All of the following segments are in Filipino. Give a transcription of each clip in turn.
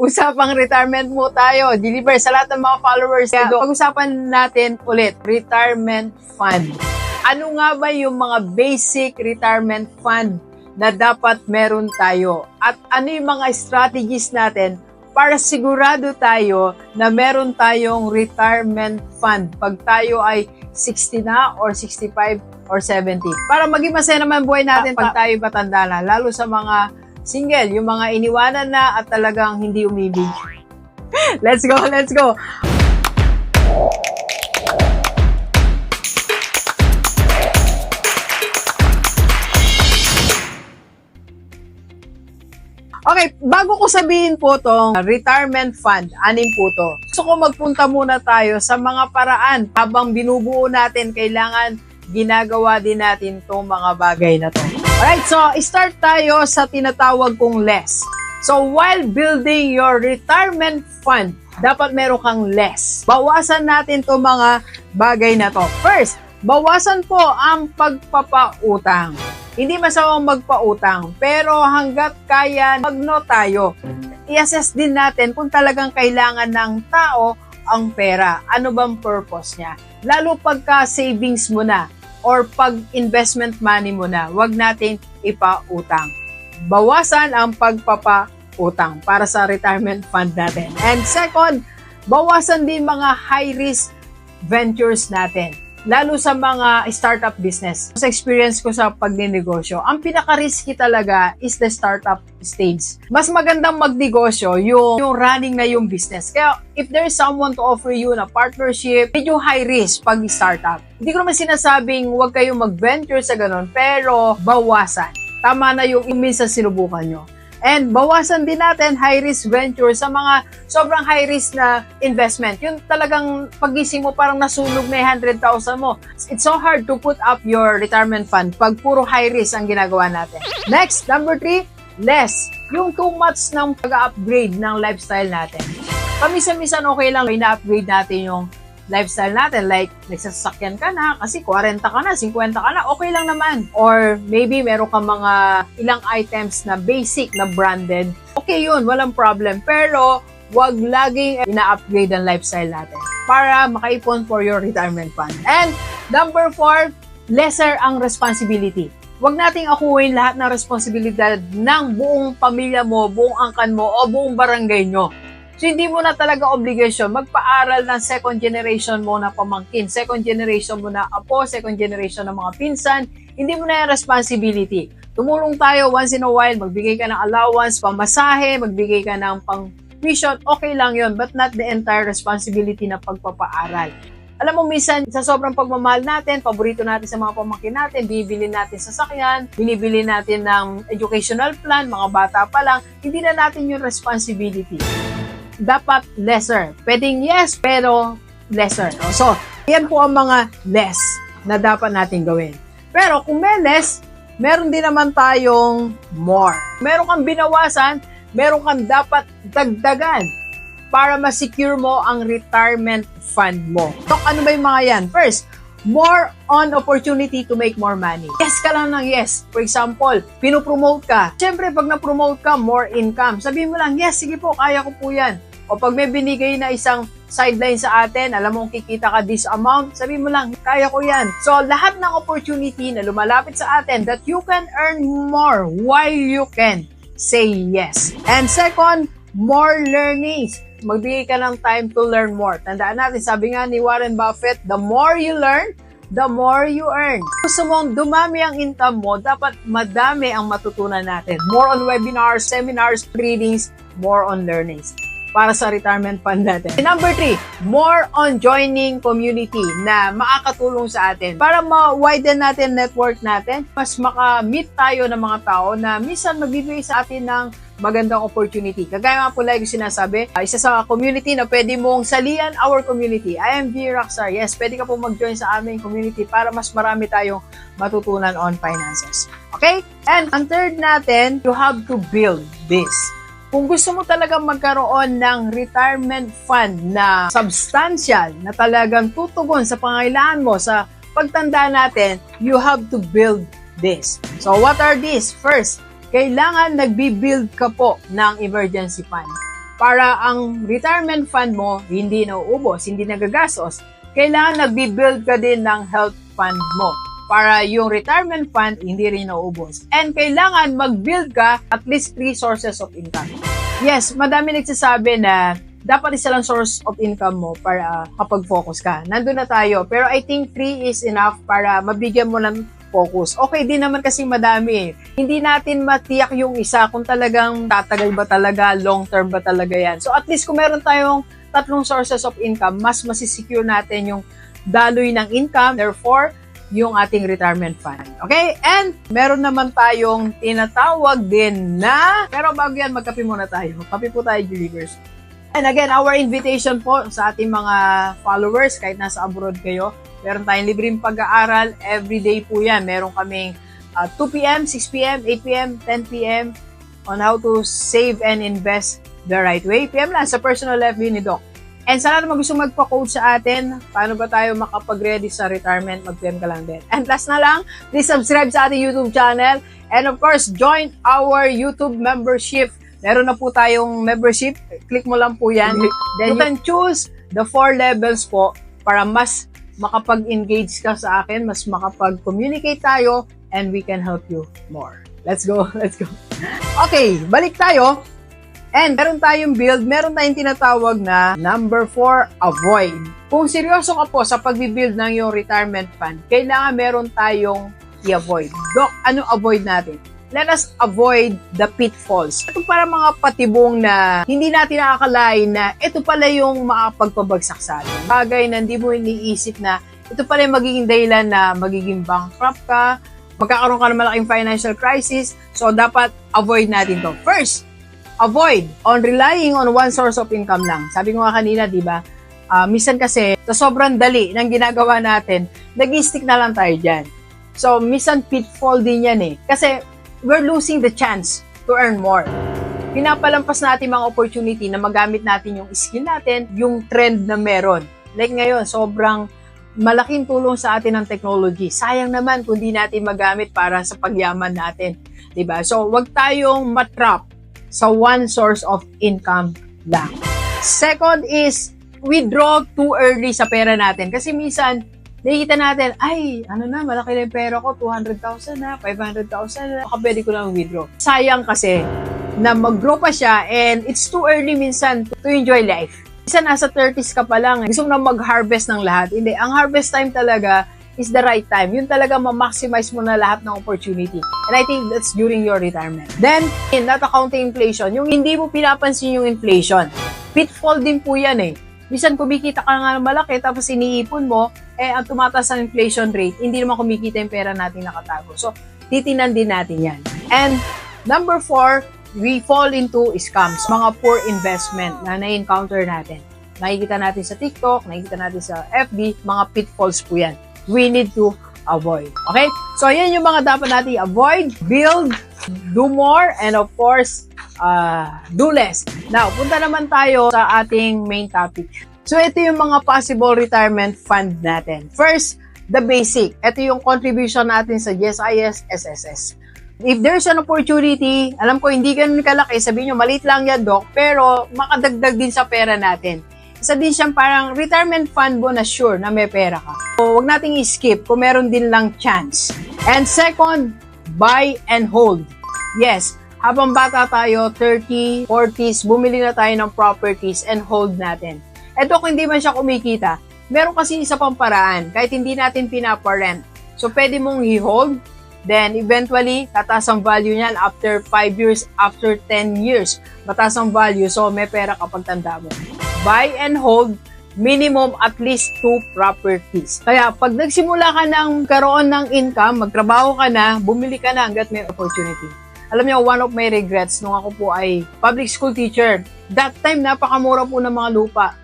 usapang retirement mo tayo. Deliver sa lahat ng mga followers. Kaya pag-usapan natin ulit, retirement fund. Ano nga ba yung mga basic retirement fund na dapat meron tayo? At ano yung mga strategies natin para sigurado tayo na meron tayong retirement fund pag tayo ay 60 na or 65 or 70. Para maging masaya naman buhay natin pag tayo matanda na, lalo sa mga single, yung mga iniwanan na at talagang hindi umibig. let's go, let's go! Okay, bago ko sabihin po tong retirement fund, anim po to. Gusto ko magpunta muna tayo sa mga paraan habang binubuo natin, kailangan ginagawa din natin tong mga bagay na to. Alright, so start tayo sa tinatawag kong less. So while building your retirement fund, dapat meron kang less. Bawasan natin to mga bagay na to. First, bawasan po ang pagpapautang. Hindi masamang magpautang, pero hanggat kaya, mag-no tayo. I-assess din natin kung talagang kailangan ng tao ang pera. Ano bang purpose niya? Lalo pagka savings mo na or pag investment money mo na, wag natin ipautang. Bawasan ang pagpapautang para sa retirement fund natin. And second, bawasan din mga high risk ventures natin lalo sa mga startup business. Sa experience ko sa pagninegosyo, ang pinaka-risky talaga is the startup stage. Mas magandang magnegosyo yung, yung running na yung business. Kaya if there is someone to offer you na partnership, medyo high risk pag startup. Hindi ko naman sinasabing huwag kayong mag-venture sa ganun, pero bawasan. Tama na yung, minsan sinubukan nyo. And bawasan din natin high-risk venture sa mga sobrang high-risk na investment. Yung talagang pagising mo parang nasunog na yung 100,000 mo. It's so hard to put up your retirement fund pag puro high-risk ang ginagawa natin. Next, number three, less. Yung too much ng pag-upgrade ng lifestyle natin. Pamisa-misan okay lang ina-upgrade natin yung lifestyle natin. Like, nagsasakyan ka na, kasi 40 ka na, 50 ka na, okay lang naman. Or maybe meron ka mga ilang items na basic na branded. Okay yun, walang problem. Pero, wag laging ina-upgrade ang lifestyle natin para makaipon for your retirement fund. And number four, lesser ang responsibility. Huwag nating akuin lahat ng responsibilidad ng buong pamilya mo, buong angkan mo, o buong barangay nyo. So, hindi mo na talaga obligation magpaaral ng second generation mo na pamangkin, second generation mo na apo, second generation ng mga pinsan. Hindi mo na yung responsibility. Tumulong tayo once in a while, magbigay ka ng allowance, pamasahe, magbigay ka ng pang tuition, okay lang yon but not the entire responsibility na pagpapaaral. Alam mo, minsan, sa sobrang pagmamahal natin, paborito natin sa mga pamangkin natin, bibili natin sasakyan, binibili natin ng educational plan, mga bata pa lang, hindi na natin yung responsibility dapat lesser. Pwedeng yes, pero lesser. No? So, yan po ang mga less na dapat natin gawin. Pero kung may less, meron din naman tayong more. Meron kang binawasan, meron kang dapat dagdagan para ma-secure mo ang retirement fund mo. So, ano ba yung mga yan? First, more on opportunity to make more money. Yes ka lang ng yes. For example, pinopromote ka. Siyempre, pag na-promote ka, more income. Sabihin mo lang, yes, sige po, kaya ko po yan. O pag may binigay na isang sideline sa atin, alam mong kikita ka this amount, sabi mo lang, kaya ko yan. So, lahat ng opportunity na lumalapit sa atin that you can earn more while you can say yes. And second, more learnings. Magbigay ka ng time to learn more. Tandaan natin, sabi nga ni Warren Buffett, the more you learn, the more you earn. Gusto mong dumami ang income mo, dapat madami ang matutunan natin. More on webinars, seminars, readings, more on learnings para sa retirement fund natin. Number three, more on joining community na makakatulong sa atin. Para ma-widen natin network natin, mas maka-meet tayo ng mga tao na minsan magbibigay sa atin ng magandang opportunity. Kagaya nga po lagi sinasabi, uh, isa sa community na pwede mong salian our community. I am G. Rockstar. Yes, pwede ka po mag-join sa aming community para mas marami tayong matutunan on finances. Okay? And ang third natin, you have to build this. Kung gusto mo talaga magkaroon ng retirement fund na substantial, na talagang tutugon sa pangailangan mo sa pagtanda natin, you have to build this. So what are these? First, kailangan nagbi-build ka po ng emergency fund. para ang retirement fund mo hindi nauubos, hindi nagagastos, kailangan nagbi-build ka din ng health fund mo para yung retirement fund hindi rin nauubos. And kailangan mag-build ka at least three sources of income. Yes, madami nagsasabi na dapat isa lang source of income mo para kapag focus ka. Nandun na tayo. Pero I think three is enough para mabigyan mo ng focus. Okay din naman kasi madami eh. Hindi natin matiyak yung isa kung talagang tatagal ba talaga, long term ba talaga yan. So at least kung meron tayong tatlong sources of income, mas masisecure natin yung daloy ng income. Therefore, yung ating retirement fund. Okay? And meron naman tayong tinatawag din na, pero bago yan, magkape muna tayo. Kape po tayo, believers. And again, our invitation po sa ating mga followers, kahit nasa abroad kayo, meron tayong libreng pag-aaral. Everyday po yan. Meron kaming uh, 2 p.m., 6 p.m., 8 p.m., 10 p.m. on how to save and invest the right way. PM lang sa personal FB ni Doc. And sana naman gusto magpa-coach sa atin, paano ba tayo makapag-ready sa retirement, mag-PM ka lang din. And last na lang, please subscribe sa ating YouTube channel. And of course, join our YouTube membership. Meron na po tayong membership. Click mo lang po yan. Then you can choose the four levels po para mas makapag-engage ka sa akin, mas makapag-communicate tayo, and we can help you more. Let's go, let's go. Okay, balik tayo. And meron tayong build, meron tayong tinatawag na number 4, avoid. Kung seryoso ka po sa pagbibuild ng yung retirement fund, kailangan meron tayong i-avoid. Doc, ano avoid natin? Let us avoid the pitfalls. Ito para mga patibong na hindi natin nakakalain na ito pala yung makapagpabagsak sa atin. Bagay na hindi mo iniisip na ito pala yung magiging dahilan na magiging bankrupt ka, magkakaroon ka ng malaking financial crisis. So, dapat avoid natin to. First, avoid on relying on one source of income lang. Sabi ko nga kanina, di ba? Ah, minsan kasi, sa sobrang dali ng ginagawa natin, nag-stick na lang tayo dyan. So, minsan pitfall din yan eh. Kasi, we're losing the chance to earn more. Pinapalampas natin mga opportunity na magamit natin yung skill natin, yung trend na meron. Like ngayon, sobrang malaking tulong sa atin ng technology. Sayang naman kung di natin magamit para sa pagyaman natin. 'di ba? So, wag tayong matrap sa one source of income lang. Second is, withdraw too early sa pera natin. Kasi minsan, nakikita natin, ay, ano na, malaki na yung pera ko, 200,000 na, 500,000 na, baka pwede ko lang withdraw. Sayang kasi, na mag-grow pa siya and it's too early minsan to enjoy life. Minsan nasa 30s ka pa lang, gusto mo na mag-harvest ng lahat. Hindi, ang harvest time talaga is the right time. Yun talaga ma-maximize mo na lahat ng opportunity. And I think that's during your retirement. Then, in not accounting inflation, yung hindi mo pinapansin yung inflation. Pitfall din po yan eh. Minsan kumikita ka nga ng malaki tapos iniipon mo, eh ang tumataas ang inflation rate, hindi naman kumikita yung pera natin nakatago. So, titinan din natin yan. And number four, we fall into scams, mga poor investment na na-encounter natin. Nakikita natin sa TikTok, nakikita natin sa FB, mga pitfalls po yan. We need to avoid. Okay? So, yan yung mga dapat natin avoid, build, do more, and of course, uh, do less. Now, punta naman tayo sa ating main topic. So, ito yung mga possible retirement fund natin. First, the basic. Ito yung contribution natin sa GSIS, SSS. If there's an opportunity, alam ko hindi ganun kalaki, sabihin nyo, maliit lang yan, Doc, pero makadagdag din sa pera natin. Isa din siyang parang retirement fund mo na sure na may pera ka. So, huwag nating i-skip kung meron din lang chance. And second, buy and hold. Yes, habang bata tayo, 30, 40s, bumili na tayo ng properties and hold natin. Eto kung hindi man siya kumikita, meron kasi isa pang paraan, kahit hindi natin pinaparent. So, pwede mong i-hold, then eventually, tataas ang value niyan after 5 years, after 10 years, mataas ang value, so may pera kapag tanda mo. Buy and hold, minimum at least two properties. Kaya pag nagsimula ka ng karoon ng income, magtrabaho ka na, bumili ka na hanggat may opportunity. Alam niyo, one of my regrets nung ako po ay public school teacher, that time napakamura po ng mga lupa.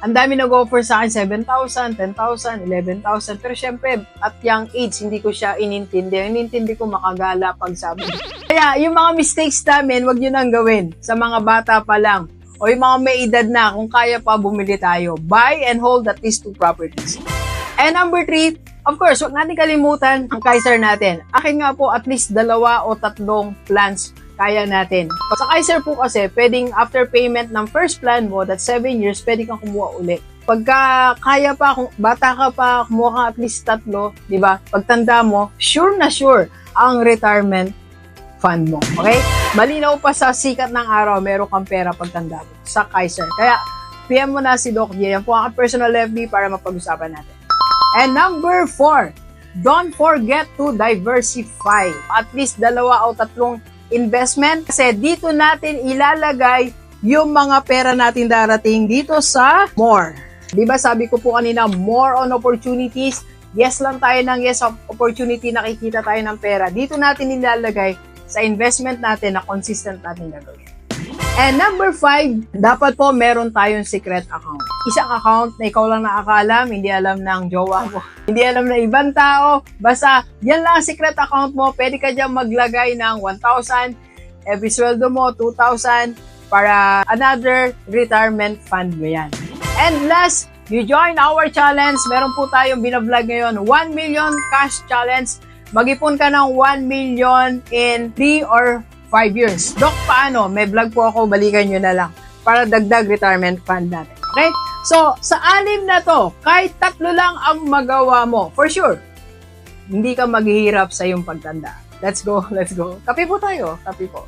Ang dami nag-offer sa akin, 7,000, 10,000, 11,000. Pero syempre, at young age, hindi ko siya inintindi. Inintindi ko makagala pag sabi. Kaya yung mga mistakes namin, wag nyo nang gawin sa mga bata pa lang. O yung mga may edad na, kung kaya pa bumili tayo. Buy and hold at least two properties. And number three, of course, huwag natin kalimutan ang Kaiser natin. Akin nga po at least dalawa o tatlong plans kaya natin. Sa Kaiser po kasi, pwedeng after payment ng first plan mo, that's 7 years, pwede kang kumuha ulit. Pagka kaya pa, kung bata ka pa, kumuha ka at least tatlo, di ba? Pagtanda mo, sure na sure ang retirement fund mo. Okay? Malinaw pa sa sikat ng araw, meron kang pera pagtanda mo sa Kaiser. Kaya, PM mo na si Doc J. Yan po ang personal FB para mapag-usapan natin. And number four, don't forget to diversify. At least dalawa o tatlong investment kasi dito natin ilalagay yung mga pera natin darating dito sa more. Di ba sabi ko po kanina, more on opportunities. Yes lang tayo ng yes opportunity, nakikita tayo ng pera. Dito natin ilalagay sa investment natin na consistent natin gagawin. And number five, dapat po meron tayong secret account. Isang account na ikaw lang nakakalam, hindi alam ng jowa mo, hindi alam ng ibang tao. Basta, yan lang ang secret account mo. Pwede ka dyan maglagay ng 1,000, every sweldo mo, 2,000, para another retirement fund mo yan. And last, you join our challenge. Meron po tayong binablog ngayon, 1 million cash challenge. Mag-ipon ka ng 1 million in 3 or 5 years. Dok, paano? May vlog po ako, balikan nyo na lang para dagdag retirement fund natin. Okay? So, sa anim na to, kahit tatlo lang ang magawa mo, for sure, hindi ka maghihirap sa iyong pagtanda. Let's go, let's go. Kape po tayo, kape po.